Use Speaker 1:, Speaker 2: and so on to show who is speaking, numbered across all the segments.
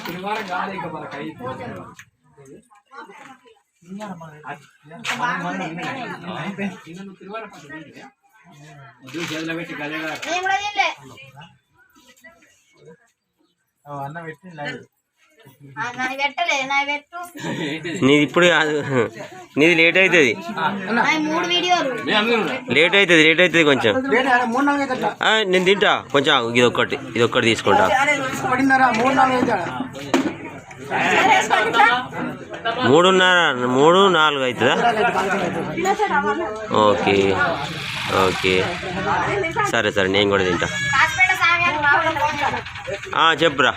Speaker 1: శనివారం కాదు ఇంకా మనకు చేతిలో పెట్టి
Speaker 2: ఓ అన్న పెట్టి
Speaker 3: ఆ, నాది
Speaker 4: ఇప్పుడు కాదు. నీది లేట్ అవుతుంది.
Speaker 3: నాది మూడు వీడియోలు.
Speaker 4: లేట్ అవుతుంది లేట్ అవుతుంది కొంచెం.
Speaker 2: మూడు నాలుగు అయితే
Speaker 4: ఆ, నేను తింటా. కొంచెం ఇది ఒక్కటి ఇది ఒక్కటి తీసుకుంటా.
Speaker 2: పడిందరా? మూడు నాలుగు అయితే
Speaker 4: మూడున్నర మూడు నాలుగు అవుతుందా? Okay okay. సరే సరే నేను కూడా తింటా. చెప్పురా.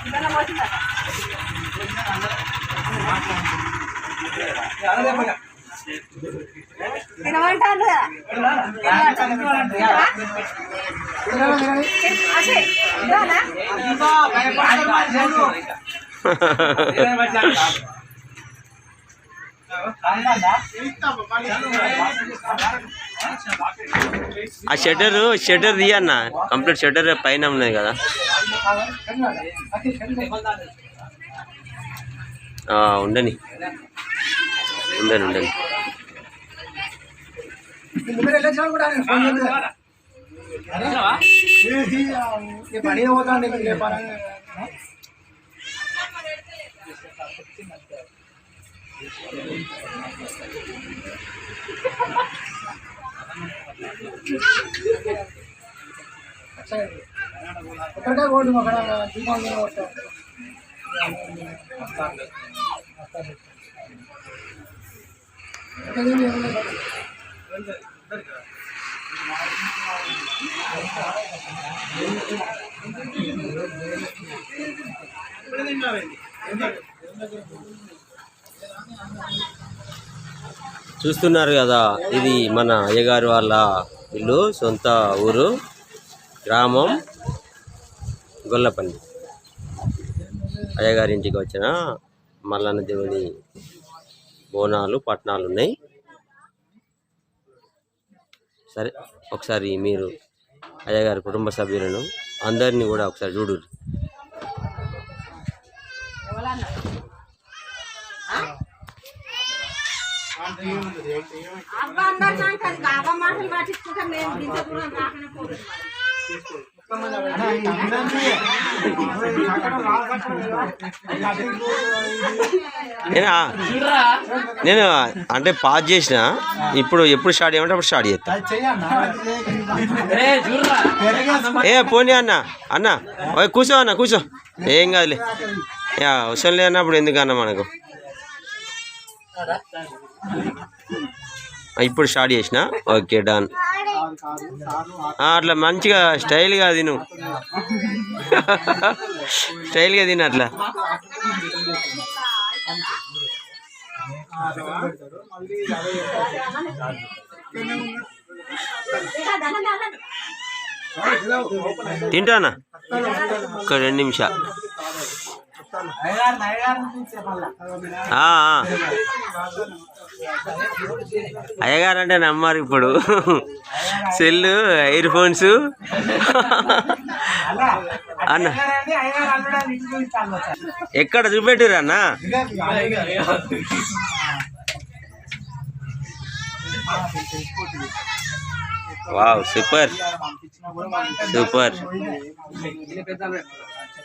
Speaker 4: ఆ షట్టర్ షట్టర్ తీయన్న కంప్లీట్ షట్టర్ పైన ఉన్నది కదా. ఉండని. ఉండండి ఉండండి.
Speaker 2: పని పోతాండి వ్యాపారం ఒకటే దీపావళి
Speaker 4: చూస్తున్నారు కదా ఇది మన అయ్యగారి వాళ్ళ ఇల్లు సొంత ఊరు గ్రామం గొల్లపల్లి. అయ్యగారి ఇంటికి వచ్చిన మల్లన్న దేవుని బోనాలు పట్నాలు ఉన్నాయి సరే ఒకసారి మీరు అయ్యగారి కుటుంబ సభ్యులను అందరినీ కూడా ఒకసారి చూడు.
Speaker 3: అబ్బా మాటలు
Speaker 4: నేను? నేను అంటే పాజ్ చేసిన. ఇప్పుడు ఎప్పుడు స్టార్ట్ చేయమంటే అప్పుడు స్టార్ట్ చేస్తా. ఏ పోనీ అన్న అన్న. ఓయ్ కూర్చో అన్న కూర్చో. ఏం కాదులే. యా అవసరం లేనప్పుడు ఎందుకన్నా మనకు? ఆ, ఇప్పుడు స్టార్ట్ చేసిన. Okay done. అట్లా మంచిగా స్టైల్గా తిను. స్టైల్గా తిను అట్లా. తింటానా? ఒక రెండు నిమిషాలు. అయ్యగారు అంటే నమ్మారు ఇప్పుడు. Cell ear phones. అన్న ఎక్కడ చూపెట్టురు అన్న? Wow super. సూపర్.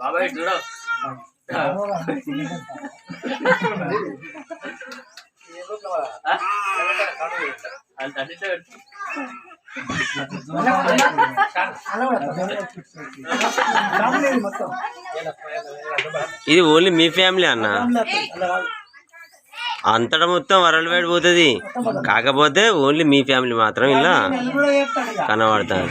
Speaker 1: బాబాయ్ చూడ.
Speaker 4: ఇది ఓన్లీ మీ ఫ్యామిలీ అన్న. అంతటా మొత్తం వరల్డ్ వైడ్ పోతుంది. కాకపోతే ఓన్లీ మీ ఫ్యామిలీ మాత్రం ఇలా కనబడతారు.